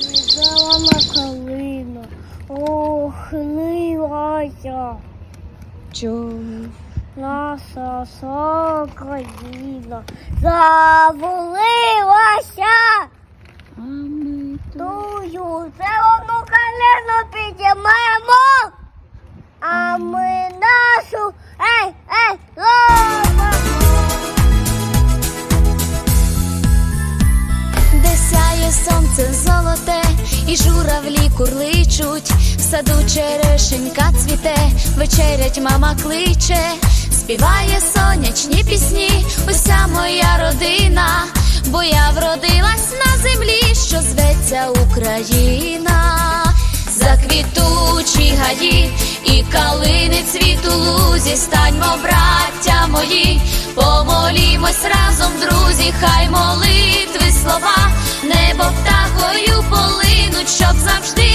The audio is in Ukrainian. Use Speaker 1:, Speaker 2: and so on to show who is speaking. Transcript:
Speaker 1: Зелена калина, охнилася
Speaker 2: Чому?
Speaker 1: наша вся країна. Завалилася
Speaker 2: А ми
Speaker 1: тую зелену калину підіймемо, а ми нашу
Speaker 3: сонце золоте, і журавлі курличуть, в саду черешенька цвіте, вечерять мама кличе, співає сонячні пісні, уся моя родина, бо я вродилась на землі, що зветься Україна. Заквітучі гаї і калини цвіт у лузі, станьмо, браття мої, помолімось разом, друзі, хай молитви слова, небо птахою полинуть, щоб завжди